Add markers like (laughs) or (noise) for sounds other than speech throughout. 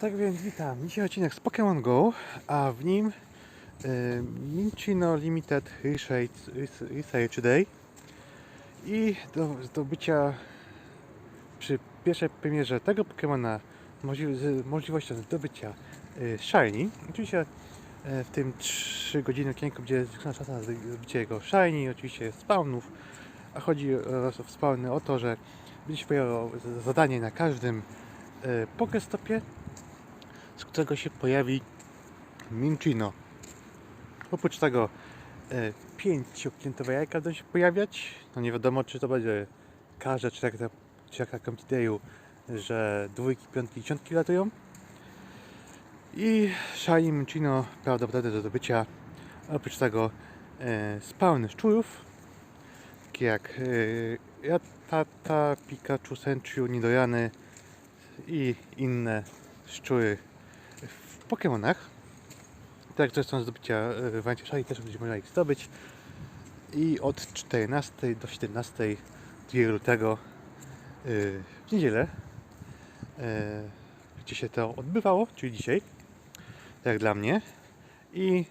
Tak więc witam. Dzisiaj odcinek z Pokémon Go, a w nim y, Minchino Limited Research, Day i do zdobycia przy pierwszej premierze tego Pokémona możli- z możliwością zdobycia y, Shiny. Oczywiście y, w tym 3 godziny okienku będzie zwiększona szansa na zdobycie jego Shiny, oczywiście spawnów, a chodzi o, spawny o to, że będzie się pojawiało zadanie na każdym y, Pokestopie, z którego się pojawi Minchino. Oprócz tego e, pięciopiętowe jajka będą się pojawiać. No nie wiadomo, czy to będzie każde, czy jak, czy jak na Comtideju, że dwójki, piątki, dziesiątki latują. I Shiny Minchino prawdopodobnie do zdobycia. Oprócz tego e, spawny szczurów, takie jak e, Ratata, Pikachu, Senchu, Nidojany i inne szczury Pokémonach. Tak, to są zdobycia e, w Antieszali, też będzie można ich zdobyć. I od 14 do 17 2 lutego e, w niedzielę e, gdzie się to odbywało, czyli dzisiaj, tak jak dla mnie. I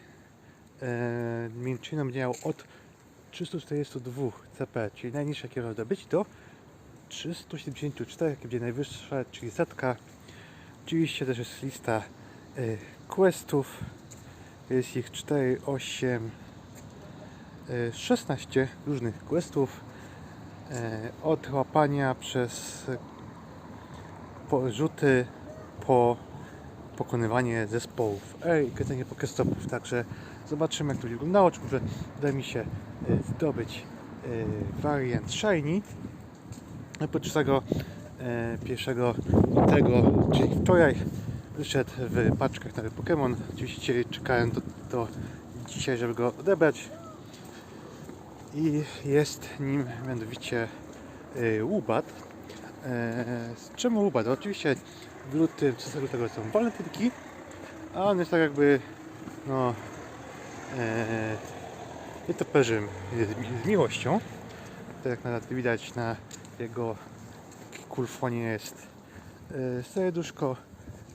Minchino będzie miał od 342 CP, czyli najniższe jakie można zdobyć, do 374, jakie będzie najwyższe, czyli setka. Oczywiście też jest lista questów. Jest ich 4, 8, y, 16 różnych questów. Y, od łapania przez y, rzuty po pokonywanie zespołów E i kręcenie pokestopów. Także zobaczymy jak to wyglądało. Czy może uda mi się y, zdobyć y, wariant Shiny. Oprócz tego e, pierwszego tego, czyli wczoraj wyszedł w paczkach nowy Pokémon. Oczywiście czekałem do, do dzisiaj, żeby go odebrać. I jest nim mianowicie e, Łubat. E, z czemu Łubat? Oczywiście w lutym, 3 lutego są walentynki, a on jest tak jakby no e, nietoperzym z, z miłością. Tak jak nawet widać na jego kulfonie jest e, serduszko.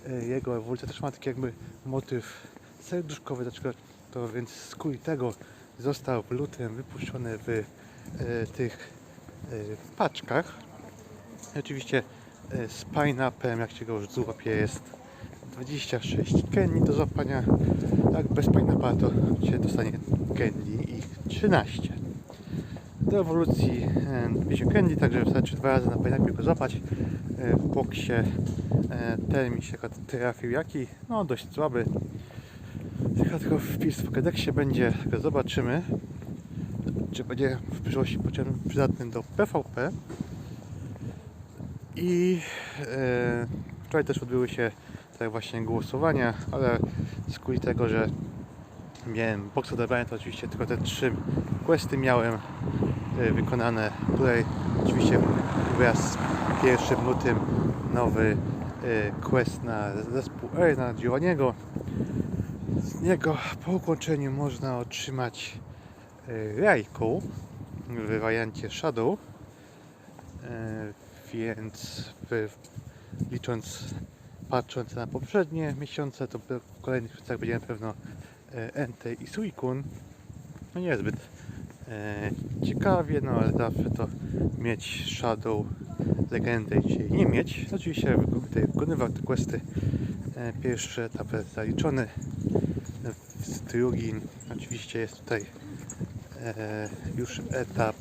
E, Jego ewolucja też ma taki jakby motyw serduszkowy, dlaczego to więc kuli tego został w lutym wypuszczony w e, tych e, paczkach. I oczywiście e, z pineapem, jak się go już złapie, jest 26 kenli do złapania. Jak bez pineappa to się dostanie kenli ich 13 do ewolucji e, bierze candy, także wystarczy dwa razy na pineapple go złapać. E, W boksie e, ten mi się trafił jaki, no dość słaby. Tylko tylko wpis w Pokédexie będzie, zobaczymy czy będzie w przyszłości przydatny do PvP. I e, wczoraj też odbyły się tak właśnie głosowania, ale z kuli tego, że miałem box odebrany, to oczywiście tylko te trzy questy miałem e, wykonane. Tutaj oczywiście wraz z pierwszym lutym nowy e, quest na zespół R, na Giovanniego. Z niego po ukończeniu można otrzymać e, Rajku w wariancie Shadow. E, Więc licząc, patrząc na poprzednie miesiące, to w kolejnych miesiącach będzie na pewno e, Entei i Suicune. No niezbyt e, ciekawie, no ale zawsze to mieć Shadow legendę, czyli nie mieć. Oczywiście tutaj wykonywał te questy. E, pierwszy etap jest zaliczony. E, Drugi oczywiście jest tutaj e, już etap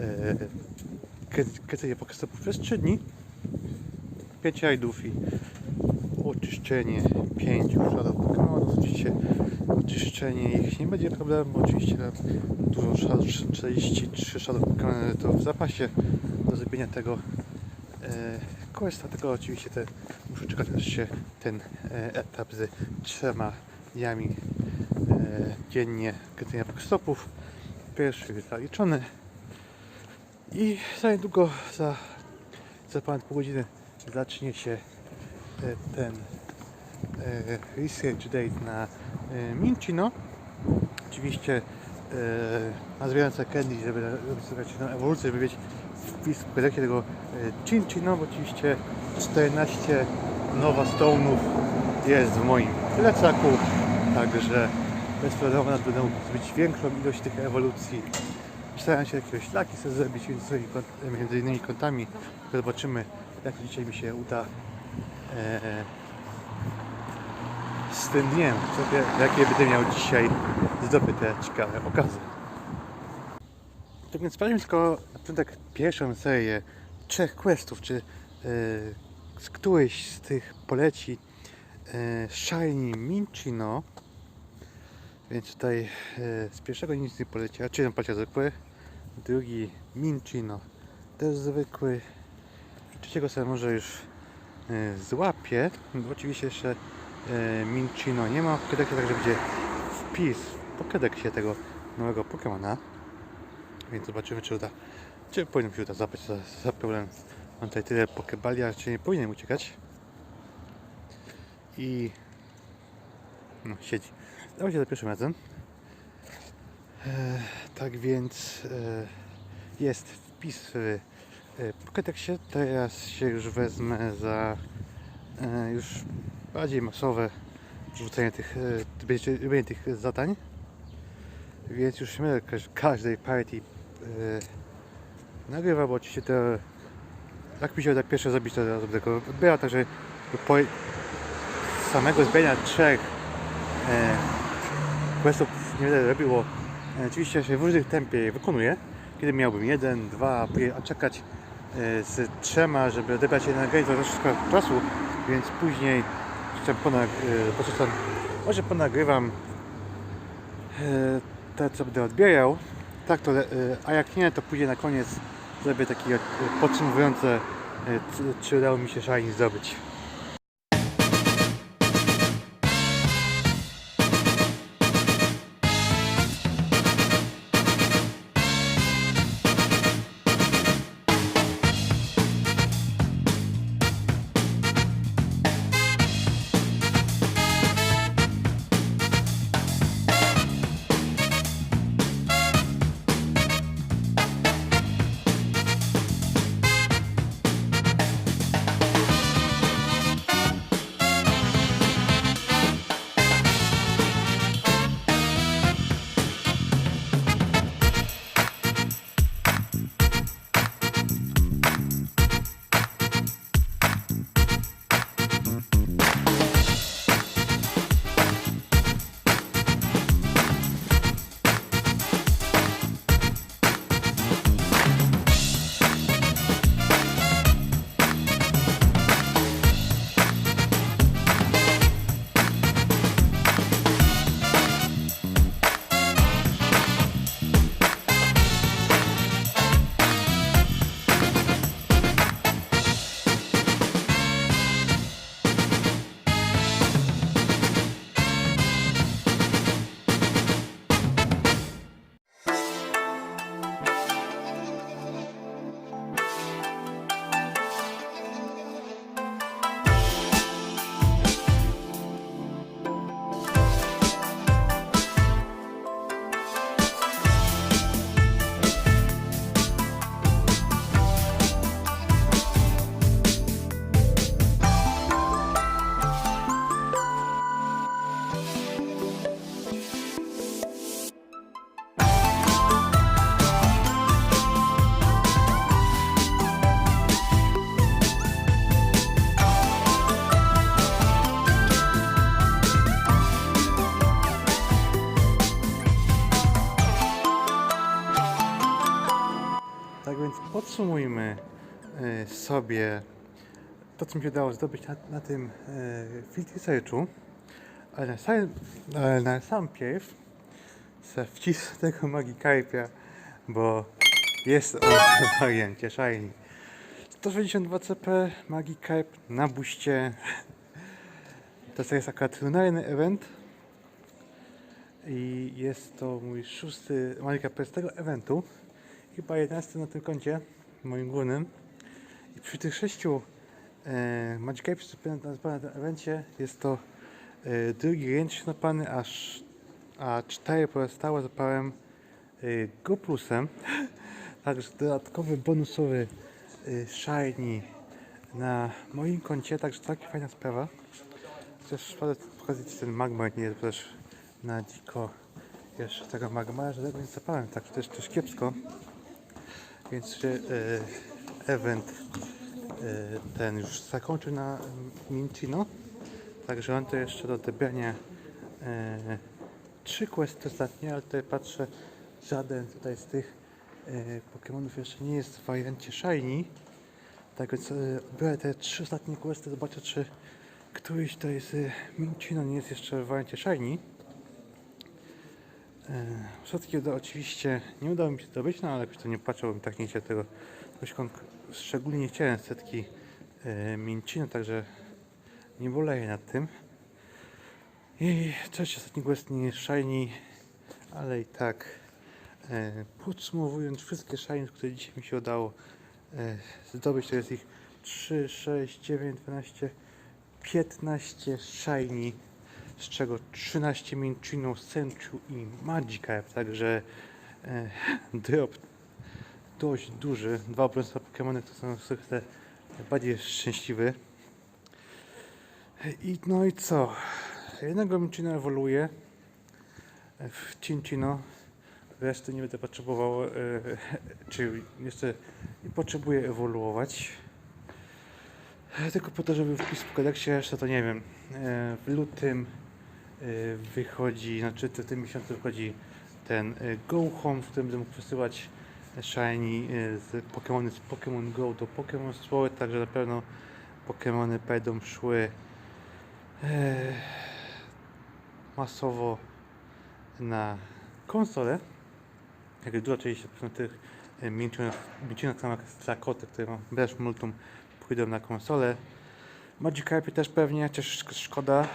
e, krę- kręcenie pokestopów przez 3 dni. 5 rajdów i oczyszczenie 5 Shadow Pokémonów. Ich nie będzie problemu, oczywiście dużo Shadow, 43 Shadow Pokémony to w zapasie do zrobienia tego e, questa, tylko oczywiście te, muszę czekać aż się ten e, etap z trzema dniami e, dziennie kręcenia stopów. Pierwszy jest zaliczony. I za niedługo, za, za ponad pół godziny zacznie się e, ten e, research date na e, Minchino. Oczywiście e, nazywające Candy, żeby robić na ewolucję, żeby mieć wpis w tego e, Chinchino, bo oczywiście 14 nowa Stone'ów jest w moim plecaku, także bezproblemowo będę mógł zrobić większą ilość tych ewolucji. Staram się jakiegoś laki sobie zrobić między, innymi kątami. Zobaczymy jak dzisiaj mi się uda e, z tym dniem, wie- jakie będę miał dzisiaj zdobyte ciekawe okazy. Tak więc sprawdźmy tylko na początek pierwszą serię trzech questów, czy e, z którejś z tych poleci e, Shiny Minchino. Więc tutaj e, z pierwszego nic nie poleci, a jeden poleciał zwykły, drugi Minchino też zwykły i trzeciego sobie może już e, złapię. Oczywiście jeszcze Minchino nie ma w Pokédexie, także będzie wpis w Pokédexie tego nowego Pokemona. Więc zobaczymy czy uda, czy powinien się uda złapać za, za problem. Mam tutaj tyle Pokebalia, czy nie powinien uciekać. I no, siedzi. Dawajcie za pierwszym razem. E, tak więc e, jest wpis w e, Pokédexie. Teraz się już wezmę za e, już bardziej masowe rzucenie tych, e, robienie tych zadań. Więc już nie każdej partii e, nagrywał, bo oczywiście to jak mi się uda pierwsze zrobić, to zrobię tego odbiera, także po samego zbierania trzech e, questów nie będę robił, bo e, oczywiście się w różnym tempie je wykonuję. Kiedy miałbym jeden, dwa, a czekać e, z trzema, żeby odebrać jeden gate, to szkoda czasu, więc później jeszcze ponag, tam, może ponagrywam e, te, co będę odbierał. Tak to, e, a jak nie, to później na koniec zrobię takie e, podsumowujące, czy udało mi się shiny zdobyć. Podsumujmy e, sobie to, co mi się udało zdobyć na, na tym e, researchu. Ale na sam, pierw se wcisnę tego Magikarpia, bo jest on w (laughs) wariancie shiny. 162 CP, Magikarp na buście. To jest akurat lunarny event. I jest to mój szósty Magikarp z tego eventu chyba 11 na tym koncie, moim głównym. I przy tych sześciu e, Magic Apes, na tym evencie, jest to e, drugi ręczny napany, aż, a cztery pozostałe zapałem e, Go Plusem. (laughs) Także dodatkowy bonusowy e, Shiny na moim koncie, także taka fajna sprawa. Chociaż pokazać ten magma, nie jest też na dziko jeszcze tego magma, że tego nie zapałem, tak też też kiepsko. Więc się e, event e, ten już zakończył na Mincino. Także on to jeszcze do odebrania e, trzy questy ostatnie, ale tutaj patrzę, żaden tutaj z tych Pokémonów jeszcze nie jest w wariancie Shiny. Tak więc odbiorę te trzy ostatnie questy, zobaczę czy któryś jest e, Mincino nie jest jeszcze w wariancie Shiny. E, Wszystkie uda, oczywiście nie udało mi się zdobyć, no ale jakoś to nie patrzyłbym tak nie chciałem tego. Szczególnie nie chciałem setki e, Mincino, także nie boleję nad tym. I trzeci ostatni quest nie jest shiny, ale i tak e, podsumowując wszystkie shiny, które dzisiaj mi się udało e, zdobyć, to jest ich 3, 6, 9, 12, 15 shiny, z czego 13 Minchino, Senchu i Magikarp, także e, (laughs) drop dość duży. Dwa brązowe Pokémony to są zwykle bardziej szczęśliwy. I no i co? Jednego Minchino ewoluuje w Cincino. Reszty nie będę potrzebował, e, (laughs) czy jeszcze nie potrzebuję ewoluować. E, Tylko po to, żeby wpis w kodeksie, reszta to nie wiem. E, W lutym e, wychodzi, znaczy w tym miesiącu wychodzi ten e, Go Home, w którym będę mógł przesyłać shiny e, z Pokémony z Pokémon Go do Pokémon Store, także na pewno Pokémony będą szły masowo na konsolę. Jak duża część tych mięcionych samak dla kotek, które bez multum, pójdą na konsolę. Magikarpy też pewnie, chociaż szk- szkoda.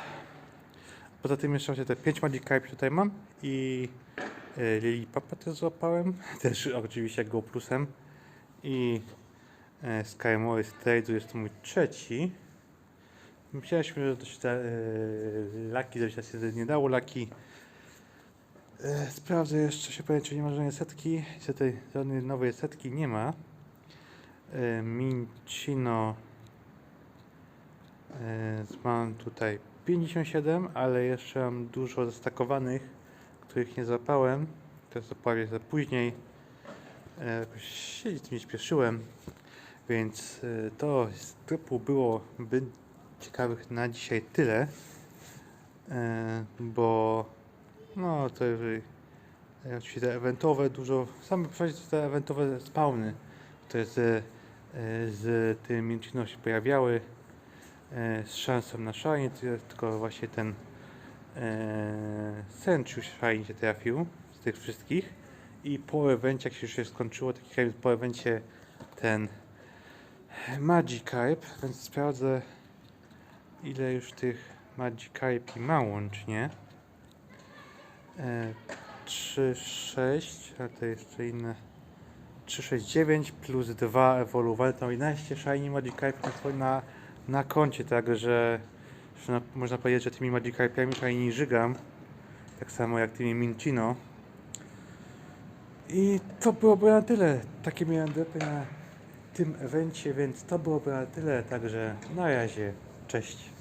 Poza tym jeszcze właśnie te 5 Magikarpy tutaj mam i e, Lilipapa też złapałem, (laughs) też oczywiście Go Plusem i Skymory Trade jest to mój trzeci. Myśleliśmy, że to się da, e, laki zrobić, się nie dało laki. Sprawdzę jeszcze się powiem, czy nie ma żadnej setki. Niestety żadnej nowej setki nie ma. E, Mincino mam tutaj 57, ale jeszcze mam dużo zastakowanych, których nie zapałem. To zapawię za później. E, jakoś się z tym nie śpieszyłem, więc e, to z typu byłoby ciekawych na dzisiaj tyle. E, bo no to jeżeli oczywiście te eventowe dużo, same to te eventowe spawny, które z, z tym Mincino się pojawiały z szansą na szanie, tylko właśnie ten e, Senchu szajnie się trafił z tych wszystkich i po evencie jak się już się skończyło, taki jak po evencie ten Magikarp, więc sprawdzę ile już tych Magikarpi ma łącznie. E, 3, 6, a to jeszcze inne. 3, 6, 9 plus 2 ewoluowane to 11 shiny Magikarp na, na, na koncie, także że na, można powiedzieć, że tymi Magikarpiami shiny żygam. Tak samo jak tymi Mincino. I to byłoby na tyle. Takie miałem dropy na tym evencie, więc to byłoby na tyle. Także na razie. Cześć.